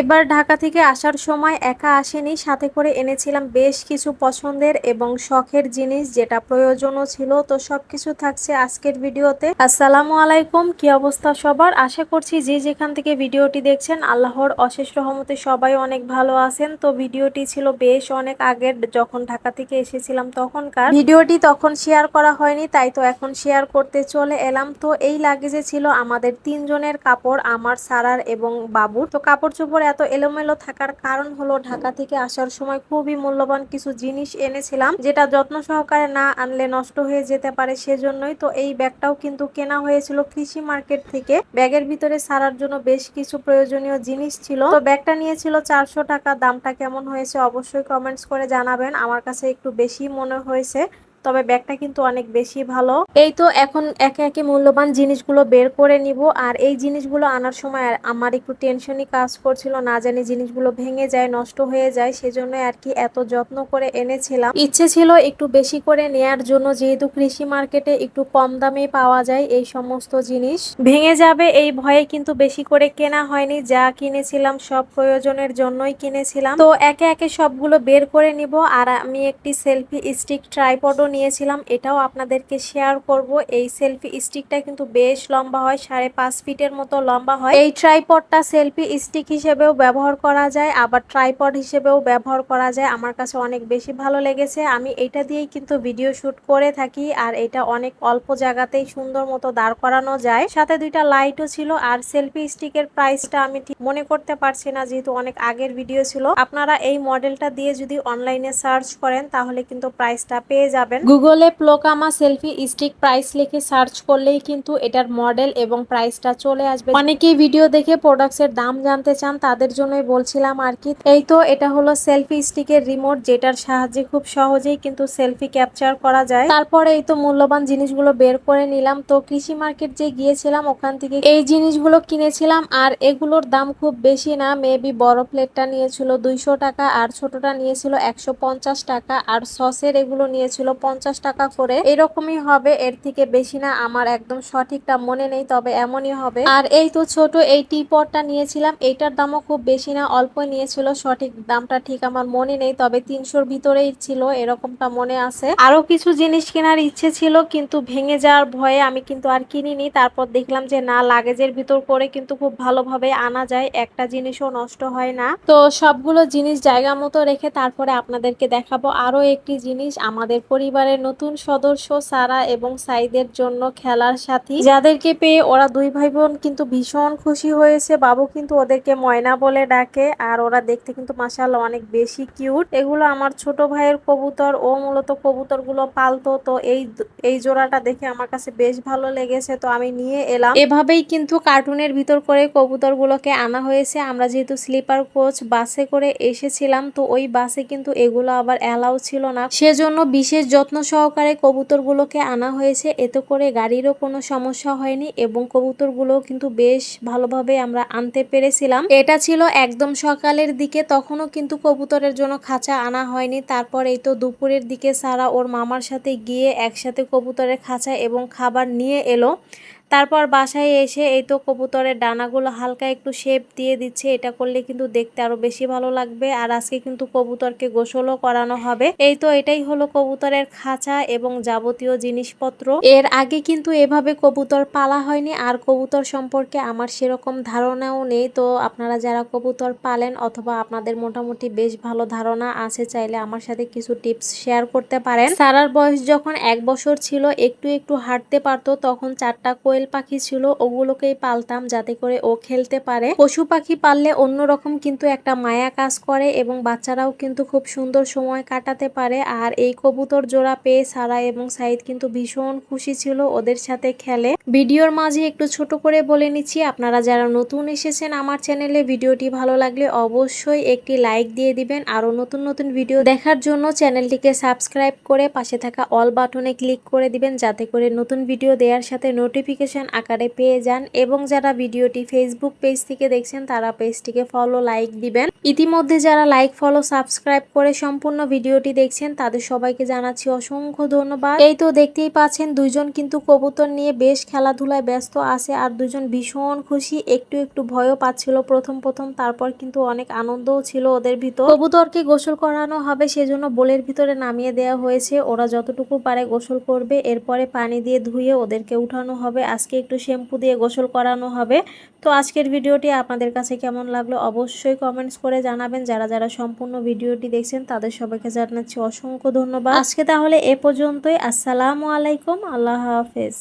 এবার ঢাকা থেকে আসার সময় একা আসেনি, সাথে করে এনেছিলাম বেশ কিছু পছন্দের এবং শখের জিনিস যেটা প্রয়োজনও ছিল। তো সবকিছু থাকছে আজকের ভিডিওতে। আসসালামু আলাইকুম, কি অবস্থা সবার? আশা করছি যে যেখান থেকে ভিডিওটি দেখছেন, আল্লাহর অশেষ রহমতে সবাই অনেক ভালো আছেন। তো ভিডিওটি ছিল বেশ অনেক আগের, যখন ঢাকা থেকে এসেছিলাম তখনকার। ভিডিওটি তখন শেয়ার করা হয়নি, তাই তো এখন শেয়ার করতে চলে এলাম। তো এই লাগেজে ছিল আমাদের তিনজনের কাপড়, আমার, সারার এবং বাবুর। তো কাপড় চোপড় এত এলোমেলো থাকার কারণ হলো ঢাকা থেকে আসার সময় খুবই মূল্যবান কিছু জিনিস এনেছিলাম, যেটা যত্ন সহকারে না আনলে নষ্ট হয়ে যেতে পারে সেজন্যই। তো এই ব্যাগটাও কিন্তু কেনা হয়েছিল কৃষি মার্কেট থেকে। ব্যাগের ভিতরে সারার জন্য বেশ কিছু প্রয়োজনীয় জিনিস ছিল। তো ব্যাগটা নিয়েছিল চারশো টাকা। দামটা কেমন হয়েছে অবশ্যই কমেন্টস করে জানাবেন। আমার কাছে একটু বেশি মনে হয়েছে। তবে ব্যাগটা কিন্তু অনেক বেশি ভালো। এই তো এখন একে একে মূল্যবান জিনিসগুলো বের করে নিব, আর এই জিনিসগুলো আনার সময় আমার একটু টেনশনই কাজ করছিল, না জানি জিনিসগুলো ভেঙে যায়, নষ্ট হয়ে যায় সেজন্য আর কি এত যত্ন করে এনেছিলাম। ইচ্ছে ছিল একটু বেশি করে নেয়ার জন্য, যেহেতু কৃষি মার্কেটে একটু কম দামে পাওয়া যায় এই সমস্ত জিনিস। ভেঙে যাবে এই ভয়ে কিন্তু বেশি করে কেনা হয়নি, যা কিনেছিলাম সব প্রয়োজনের জন্যই কিনেছিলাম। তো একে একে সবগুলো বের করে নিব, আর আমি একটি সেলফি স্টিক ট্রাইপডও নিয়েছিলাম, এটাও আপনাদেরকে শেয়ার করব। এই সেলফি স্টিকটা কিন্তু বেশ লম্বা হয়, সাড়ে পাঁচ ফিটের মতো লম্বা হয়। এই ট্রাইপডটা সেলফি স্টিক হিসেবেও ব্যবহার করা যায়, আবার ট্রাইপড হিসেবেও ব্যবহার করা যায়। আমার কাছে অনেক বেশি ভালো লেগেছে। আমি এটা দিয়েই কিন্তু ভিডিও শুট করে থাকি, আর এটা অনেক অল্প জায়গাতেই সুন্দর মতো দাঁড় করানো যায়। সাথে দুইটা লাইটও ছিল, আর সেলফি স্টিকের প্রাইসটা আমি ঠিক মনে করতে পারছি না, যেহেতু অনেক আগের ভিডিও ছিল। আপনারা এই মডেলটা দিয়ে যদি অনলাইনে সার্চ করেন, তাহলে কিন্তু প্রাইসটা পেয়ে যাবেন। গুগলে প্লোকামা সেলফি স্টিক প্রাইস লিখে সার্চ করলেই কিন্তু এটার মডেল এবং প্রাইসটা চলে আসবে। অনেকেই ভিডিও দেখে প্রোডাক্টসের দাম জানতে চান, তাদের জন্যই বলছিলাম আর কি। এই তো এটা হলো সেলফি স্টিকের রিমোট, যেটার সাহায্যে খুব সহজেই কিন্তু সেলফি ক্যাপচার করা যায়। তারপরে এই তো মূল্যবান জিনিসগুলো বের করে নিলাম। তো কৃষি মার্কেট যে গিয়েছিলাম, ওখান থেকে এই জিনিসগুলো কিনেছিলাম আর এগুলোর দাম খুব বেশি না। মেবি বড় প্লেটটা নিয়েছিল দুইশো টাকা, আর ছোটটা নিয়েছিল একশো পঞ্চাশ টাকা, আর সসের এগুলো নিয়েছিল পঞ্চাশ টাকা করে। এরকমই হবে, এর থেকে বেশি না, আমার একদম সঠিকটা মনে নেই, তবে এমনই হবে। আর এই তো ছোট, এই টিপটটা নিয়েছিলাম এইটার দামও খুব বেশি না অল্প নিয়েছিল, সঠিক দামটা ঠিক আমার মনে নেই, তবে তিনশোর ভিতরেই ছিল, এরকমটা মনে আছে। আরও কিছু জিনিস কেনার ইচ্ছে ছিল, কিন্তু ভেঙে যাওয়ার ভয়ে আমি কিন্তু আর কিনিনি, তারপর দেখলাম যে না, লাগেজের ভিতর করে কিন্তু খুব ভালোভাবে আনা যায়, একটা জিনিসও নষ্ট হয় না। তো সবগুলো জিনিস জায়গা মতো রেখে তারপরে আপনাদেরকে দেখাবো আরও একটি জিনিস আমাদের পরিবারের নতুন সদস্য সারা এবং সাইদের জন্য খেলার সাথী। যাদেরকে পেয়ে ওরা দুই ভাই বোন কিন্তু ভীষণ খুশি হয়েছে। বাবু কিন্তু ওদেরকে ময়না বলে ডাকে আর ওরা দেখতে কিন্তু মাসাল্লাহ অনেক বেশি কিউট। এগুলো আমার ছোট ভাইয়ের কবুতর, ও মূলত কবুতরগুলো পালতো। তো এই এই জোড়াটা দেখে আমার কাছে বেশ ভালো লেগেছে। তো আমি নিয়ে এলাম। এভাবেই কিন্তু কার্টুনের ভিতর করে কবুতর গুলোকে আনা হয়েছে। আমরা যেহেতু স্লিপার কোচ, বাসে করে এসেছিলাম, তো ওই বাসে কিন্তু এগুলো আবার অ্যালাউ ছিল না। সেজন্য বিশেষ যত্ন সহকারে কবুতরগুলোকে আনা হয়েছে। এতে করে গাড়িরও কোনো সমস্যা হয়নি এবং কবুতরগুলো কিন্তু বেশ ভালোভাবে আমরা আনতে পেরেছিলাম। এটা ছিল একদম সকালের দিকে, তখনও কিন্তু কবুতরের জন্য খাঁচা আনা হয়নি। তারপর এই তো দুপুরের দিকে সারা ওর মামার সাথে গিয়ে একসাথে কবুতরের খাঁচা এবং খাবার নিয়ে এলো। তারপর বাসায় এসে এই তো কবুতরের ডানাগুলো হালকা একটু শেপ দিয়ে দিচ্ছে। এটা করলে কিন্তু দেখতে আরও বেশি ভালো লাগবে। আর আজকে কিন্তু কবুতরকে গোসলও করানো হবে। এই তো এটাই হলো কবুতরের খাঁচা এবং যাবতীয় জিনিসপত্র। এর আগে কিন্তু এভাবে কবুতর পালা হয়নি। আর কবুতর সম্পর্কে আমার সেরকম ধারণাও নেই। তো আপনারা যারা কবুতর পালেন অথবা আপনাদের মোটামুটি বেশ ভালো ধারণা আছে, চাইলে আমার সাথে কিছু টিপস শেয়ার করতে পারেন। সারার বয়স যখন এক বছর ছিল, একটু একটু হাঁটতে পারতো। তখন চারটা কোয়েল পাখি ছিল, ওগুলোকেই পালতাম যাতে করে ও খেলতে পারে। পশু পাখি পাললে অন্যরকম কিন্তু একটা মায়া কাজ করে এবং বাচ্চারাও কিন্তু খুব সুন্দর সময় কাটাতে পারে। আর এই কবুতর জোড়া পেয়ে সারা এবং সাইদ কিন্তু ভীষণ খুশি ছিল ওদের সাথে খেলে। ভিডিওর মাঝে একটু ছোট করে বলে নিচ্ছি, আপনারা যারা নতুন এসেছেন আমার চ্যানেলে ভিডিওটি ভালো লাগলে অবশ্যই একটি লাইক দিয়ে দিবেন। আরও নতুন নতুন ভিডিও দেখার জন্য চ্যানেলটিকে সাবস্ক্রাইব করে পাশে থাকা অল বাটনে ক্লিক করে দিবেন, যাতে করে নতুন ভিডিও দেওয়ার সাথে নোটিফিকেশন নোটিফিকেশন আকারে পেয়ে যান এবং যারা ভিডিওটি ফেসবুক পেজ থেকে দেখছেন, তারা পেজটিকে ফলো লাইক দিবেন। ইতিমধ্যে যারা লাইক ফলো সাবস্ক্রাইব করে সম্পূর্ণ ভিডিওটি দেখছেন, তাদের সবাইকে জানাচ্ছি অসংখ্য ধন্যবাদ। এই তো দেখতেই পাচ্ছেন, দুইজন কিন্তু কবুতর নিয়ে বেশ খেলাধুলায় ব্যস্ত আছে আর দুজন ভীষণ খুশি, একটু একটু ভয়ও পাচ্ছিল প্রথম প্রথম, তারপর কিন্তু অনেক আনন্দও ছিল ওদের ভিতর। কবুতরকে গোসল করানো হবে, সেজন্য বোলের ভিতরে নামিয়ে দেওয়া হয়েছে। ওরা যতটুকু পারে গোসল করবে, এরপরে পানি দিয়ে ধুয়ে ওদেরকে উঠানো হবে। আজকে একটু শ্যাম্পু দিয়ে গোসল করানো হবে। তো আজকের ভিডিওটি আপনাদের কাছে কেমন লাগল অবশ্যই কমেন্টস করে জানাবেন। যারা যারা সম্পূর্ণ ভিডিওটি দেখছেন, তাদের সবাইকে জানাচ্ছি অসংখ্য ধন্যবাদ। আজকে তাহলে এ পর্যন্তই। আসসালামু আলাইকুম। আল্লাহ হাফেজ।